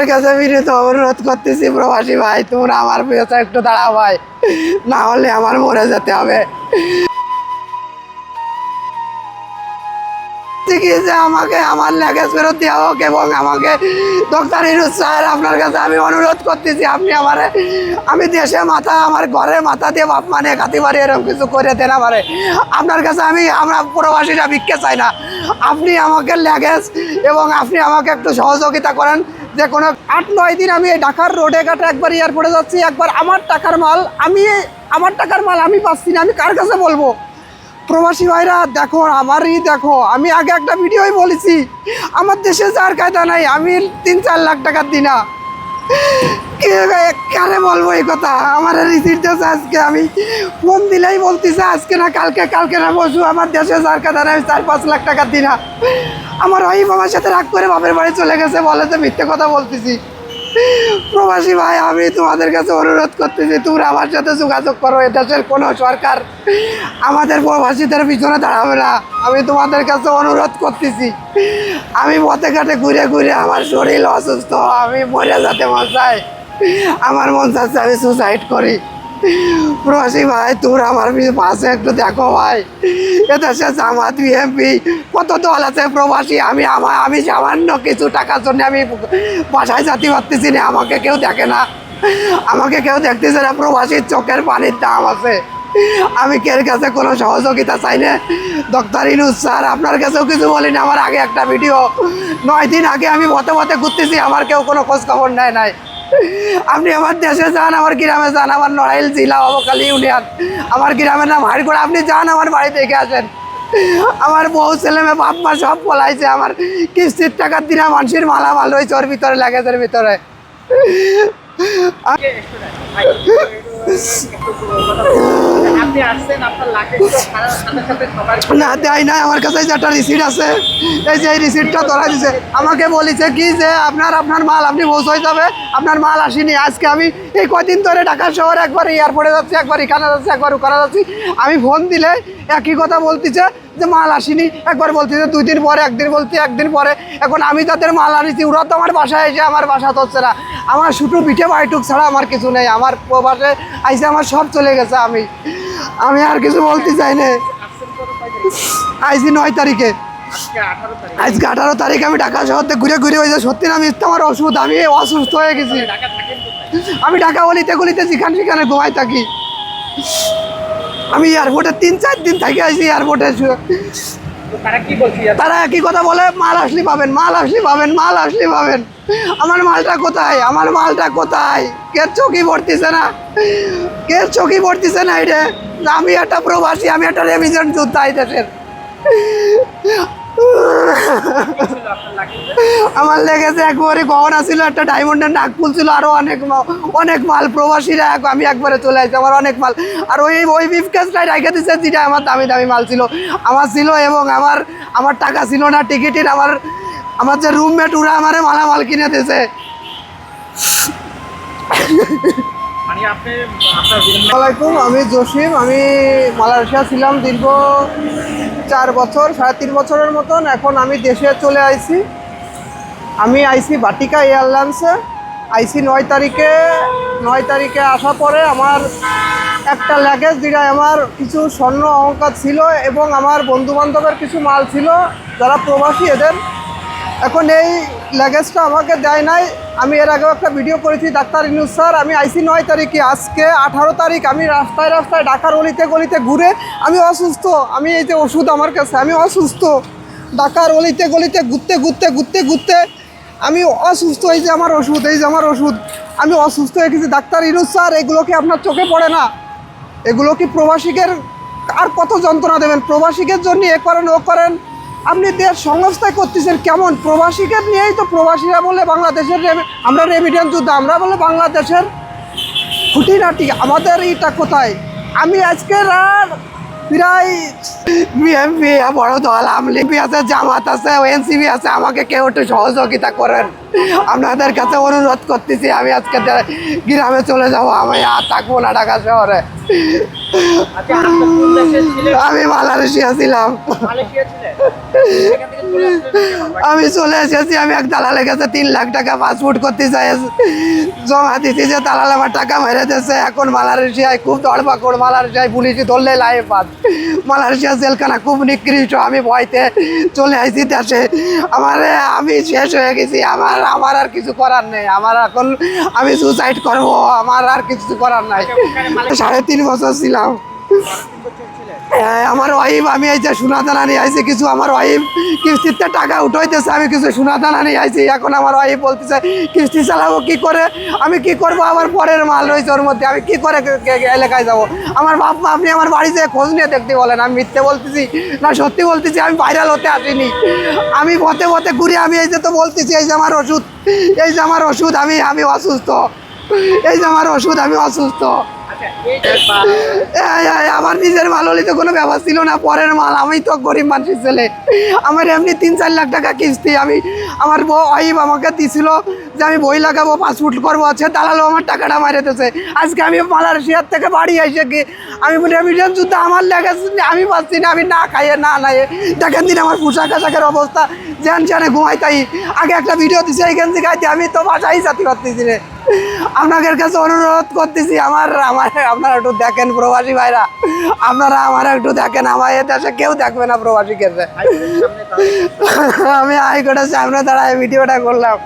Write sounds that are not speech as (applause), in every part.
তোমার কাছে বিনীত অনুরোধ করতেছি, প্রবাসী ভাই, তোমরা আমার পেছনে একটু দাঁড়াও ভাই। না হলে আমার মরে যেতে হবে। আমাকে, আমার ফেরত হোক এবং আমাকে ডক্টর ইনুস স্যার আপনার কাছে আমি অনুরোধ করতেছি, আপনি আমার, আমি দেশে মাথা, আমার ঘরে মাথা দিয়ে বাপ মানে কাতি পারি এরকম কিছু করে দেন আমারে। আপনার কাছে আমি, আমরা প্রবাসীরা ভিক্ষে চাই না। আপনি আমাকে ল্যাগেজ এবং আপনি আমাকে একটু সহযোগিতা করেন। যে কোনো আট, নয় দিন আমি এই ঢাকার রোডে ঘাটে একবার এয়ারপোর্টে যাচ্ছি, একবার আমার টাকার মাল, আমি আমার টাকার মাল আমি পাচ্ছি না, আমি কার কাছে বলব? প্রবাসী ভাইরা, দেখো, আমারই দেখো, আমি আগে একটা ভিডিওই বলেছি, আমার দেশে যার কায়দা নাই, আমি তিন, চার লাখ টাকার দিই না কে- কারে বলব এই কথা? আমার রিসিট দিয়েছে আজকে, আমি ফোন দিলেই বলতেছে আজকে না কালকে কালকে না বসু আমার দেশে সরকার দ্বারা আমি চার, পাঁচ লাখ টাকা দিই না আমার ওই বাবার সাথে রাগ করে বাপের বাড়ি চলে গেছে, বলে তো মিথ্যে কথা বলতেছি। প্রবাসী ভাই, আমি তোমাদের কাছে অনুরোধ করতেছি, তোমরা আমার সাথে যোগাযোগ করো এদেশের দেশের কোনো সরকার আমাদের প্রবাসীদের পিছনে দাঁড়াবে না। আমি তোমাদের কাছে অনুরোধ করতেছি, আমি পথে ঘাটে ঘুরে ঘুরে আমার শরীর অসুস্থ, আমি মরে যেতে মন আমার মন চাচ্ছে আমি সুসাইড করি। প্রবাসী ভাই, তোর আমার পাশে একটু দেখো ভাই। এদেশে জামাত বিএমপি কত দল আছে প্রবাসী? আমি আমার, আমি সামান্য কিছু টাকার জন্য আমি বাসায় যেতে পারতেছি না, আমাকে কেউ দেখে না। আমাকে কেউ দেখতেছে না, প্রবাসীর চোখের পানির দাম আছে। আমি কের কাছে কোনো সহযোগিতা চাই না? ডক্টর ইনুস স্যার, আপনার কাছেও কিছু বলিনি আমার আগে একটা ভিডিও নয় দিন আগে আমি মতে পথে ঘুরতেছি, আমার কেউ কোনো খোঁজ খবর নেয় নাই। আপনি আমার দেশে যান, আমার গ্রামে যান, আমার নড়াইল জেলা, অবকালী ইউনিয়ন। আমার গ্রামের নাম হাড়িগোড়া আপনি যান আমার বাড়ি থেকে আসেন। আমার বউ, ছেলে মেয়ে, বাপ মা সব পলাইছে আমার। কিস্তির টাকার দিনা মানুষের মালামাল রয়েছে ওর ভিতরে, লাগেজের ভিতরে। না, দেয় না আমার কাছে যে একটা রিসিট আছে, এই যে এই রিসিটটা দিছে। আমাকে বলেছে, কি যে আপনার আপনার মাল, আপনি পৌঁছাই যাবে, আপনার মাল আসেনি, আজকে আমি এই কদিন ধরে ঢাকা শহর একবার এয়ারপোর্টে যাচ্ছি, একবার এখানে যাচ্ছি, একবার ওখানে যাচ্ছি। আমি ফোন দিলে একই কথা বলতেছে যে মাল আসেনি, একবার বলতেছে দুই দিন পরে, একদিন বলতে একদিন পরে। এখন আমি তাদের মাল আনিছি, ওরা তো আমার বাসায় এসে আমার বাসা তো না। আমার শুটু পিঠে বাইটুক ছাড়া আমার কিছু নেই, আমার বাসায় আইসে আমার সব চলে গেছে আমি। আমি আর কিছু বলতে চাই না। আইসি নয় তারিখে। আজকে আঠারো তারিখ আমি ঢাকা শহরতে ঘুরে ঘুরে হয়েছে সত্যি না আমি আমার ওষুধ আমি অসুস্থ হয়ে গেছি। আমি ঢাকা গলিতে গলিতে যেখানে সেখানে ঘুমাই থাকি। আমি এয়ারপোর্টে তিন চার দিন থেকে আসি এয়ারপোর্টে তারা কি কথা বলে? মাল আসলে পাবেন মাল আসলে পাবেন মাল আসলে পাবেন। আমার মালটা কোথায়? আমার মালটা কোথায়? কে চকি পড়তেছে না? কে চকি পড়তেছে না এটা? আমি একটা প্রবাসী আমি একটা রেভিজন যোদ্ধা এই দেশের ছিল আপনার লাগেজ আমার লেগেছে একবারে গহনা ছিল, একটা ডায়মন্ডের নাকফুল ছিল আরও অনেক অনেক মাল প্রবাসীরা আমি একবারে চলে আসছি, আমার অনেক মাল। আর ওই ওই বিফকেসটাই রেখে দিচ্ছে যেটা আমার দামি দামি মাল ছিল। আমার ছিল এবং আমার আমার টাকা ছিল না, টিকিটের আমার আমার যে রুমমেট ওরা আমারে মালামাল কিনে দিয়েছে। মানে আসসালামাইকুম আমি জসিম, আমি মালয়েশিয়া ছিলাম দীর্ঘ চার বছর, সাড়ে তিন বছরের মতন। এখন আমি দেশে চলে আইছি। আমি আইসি বাটিকা এয়ারলাইন্সে। আইসি নয় তারিখে নয় তারিখে আসা পরে আমার একটা ল্যাগেজ যেটা আমার কিছু স্বর্ণ অলঙ্কার ছিল এবং আমার বন্ধু বান্ধবের কিছু মাল ছিল, যারা প্রবাসী এদের। এখন এই ল্যাগেজটা আমাকে দেয় নাই। আমি এর আগেও একটা ভিডিও করেছি, ডাক্তার ইনুস স্যার। আমি আইসি নয় তারিখে, আজকে আঠারো তারিখ। আমি রাস্তায় রাস্তায় ঢাকার অলিতে গলিতে ঘুরে আমি অসুস্থ। আমি এই যে ওষুধ আমার কাছে, আমি অসুস্থ। ঢাকার অলিতে গলিতে ঘুরতে ঘুরতে ঘুরতে ঘুরতে আমি অসুস্থ। এই যে আমার ওষুধ, এই যে আমার ওষুধ। আমি অসুস্থ হয়ে গেছি। ডাক্তার ইনুস স্যার, এগুলো কি আপনার চোখে পড়ে না? এগুলো কি প্রবাসীদের, আর কত যন্ত্রণা দেবেন? প্রবাসীদের জন্য এ করেন, ও করেন। আপনি দেশ সংস্থায় করতেছেন, কেমন? প্রবাসীকে নিয়েই তো প্রবাসীরা বলে বাংলাদেশের আমরা রেমিডেন্স যুদ্ধ, আমরা বলে বাংলাদেশের খুঁটিনাটি, আমাদের এটা কোথায়? আমি আজকে আর প্রায় বড় দল আমলিপি আছে, জামাত আছে এনসিবি আছে, আমাকে কেউ একটু সহযোগিতা করেন। আপনাদের কাছে অনুরোধ করতেছি আমি আজকে গ্রামে চলে যাব আমি আর থাকব না ঢাকা শহরে। আচ্ছা আমি মালয়েশিয়া ছিলাম? আমি চলে এসেছি আমি এক দালালের কাছে তিন লাখ টাকা পাসপোর্ট করতে চাই জমা দিছি যে দালাল আমার টাকা মেরে দিয়েছে। এখন মালয়েশিয়ায় খুব দড়বাকড় মালয়েশিয়ায় পুলিশে ধরলে লাইফ পাত মালয়েশিয়া জেলখানা খুব নিকৃষ্ট আমি ভয়তে চলে আসছি দেশে। আমার আমি শেষ হয়ে গেছি আমার আমার আর কিছু করার নেই। আমার এখন আমি সুসাইড করব আমার আর কিছু করার নাই। সাড়ে তিন বছর ছিলাম। আমার ওয়াইফ, আমি এই যে সোনা দানা নিয়ে আইছি, কিছু আমার ওয়াইফ কিস্তিতে টাকা উঠাইতেছে, আমি কিছু সোনা দানা নিয়ে আইছি। এখন আমার ওয়াইফ বলতেছে, কিস্তি চালাবো কি করে? আমি কি করব? আমার পরের মাল রয়েছে ওর মধ্যে, আমি কি করে এলাকায় যাব? আমার বাপ মা, আপনি আমার বাড়িতে খোঁজ নিয়ে দেখতে বলেন, আমি মিথ্যে বলতেছি? না, সত্যি বলতেছি, আমি ভাইরাল হতে আসিনি। আমি পথে পথে ঘুরে আমি এই যে তো বলতেছি, এই যে আমার ওষুধ, এই যে আমার ওষুধ, আমি আমি অসুস্থ। এই যে আমার ওষুধ, আমি অসুস্থ। আমার নিজের মাল হলে তো কোনো ব্যাপার ছিল না, পরের মাল। আমি তো গরিব মানুষের ছেলে। আমার এমনি তিন চার লাখ টাকা কিস্তি। আমি, আমার বউ ওয়াইফ আমাকে দিছিল যে আমি বই লাগাবো, পাসপোর্ট করব, আছে দালালো আমার টাকাটা মারে দিয়েছে। আজকে আমি মালয়েশিয়ার থেকে বাড়ি এসে কি? আমি বলি রেমিটেন্স যুদ্ধ আমার লেগে আমি পাচ্ছি না, আমি না খাইয়ে, না নাইয়ে। দেখেন দিন আমার পোশাক আশাকের অবস্থা। জ্যান জ্যানে ঘুমাই তাই আগে একটা ভিডিও দিছে, এইখান থেকে আমি তো বাসাই যাতে পারতেছি রে আপনাদের কাছে অনুরোধ করতেছি, আমার আমার, আপনারা একটু দেখেন প্রবাসী ভাইরা। আপনারা আমার একটু দেখেন, আমার এ দেশে কেউ দেখবে না প্রবাসী কেসে আমি হাইকোর্টের সামনে দাঁড়ায় ভিডিওটা করলাম।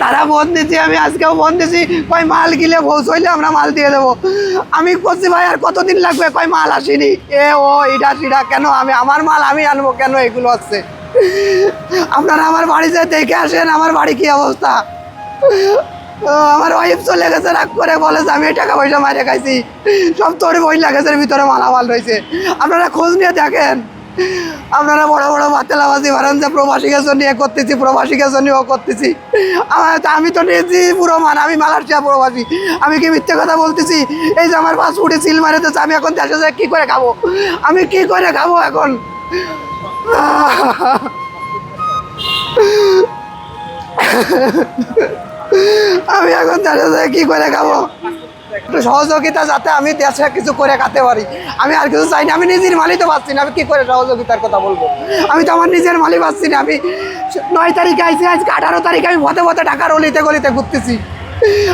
তারা? ফোন দিচ্ছি আমি আজকেও ফোন দিচ্ছি কয় মাল গিলে পৌঁছইলে আমরা মাল দিয়ে দেবো। আমি করছি ভাই, আর কতদিন লাগবে? কয়, মাল আসেনি। এ, ও এটা সেটা কেন আমি, আমার মাল আমি আনব, কেন এগুলো হচ্ছে আপনারা আমার বাড়িতে দেখে আসেন, আমার বাড়ি কি অবস্থা? আমার ওয়াইফ চলে গেছে, রাগ করে বলে যে আমি টাকা পয়সা মারে খাইছি। সব তোর বই লাগেছে ভিতরে মালামাল রয়েছে। আপনারা খোঁজ নিয়ে দেখেন। আপনারা বড় বড় বাতেলাবাজি মারেন যে প্রবাসীকে জন্য এ করতেছি প্রবাসীকে জন্য ও করতেছি। আমার আমি তো নিয়েছি পুরো মান আমি মালারচিয়া প্রবাসী। আমি কি মিথ্যে কথা বলতেছি? এই যে আমার পাসপোর্টে সিল মারে আমি এখন দেশে কী করে খাব? আমি কি করে খাব এখন? আমি এখন দেশে যাই কী করে খাব? একটু সহযোগিতা যাতে আমি দেশে কিছু করে খাতে পারি। আমি আর কিছু চাই না আমি নিজের মালই তো পাচ্ছি না আমি কি করে সহযোগিতার কথা বলব? আমি তো আমার নিজের মালই পাচ্ছি না আমি নয় তারিখে আইসি আজকে আঠারো তারিখে আমি ভতে ভতে ঢাকার অলিতে গলিতে ঘুরতেছি।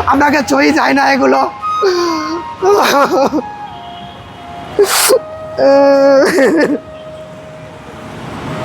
আপনাকে ছই যায় না এগুলো। (laughs) (laughs) (laughs)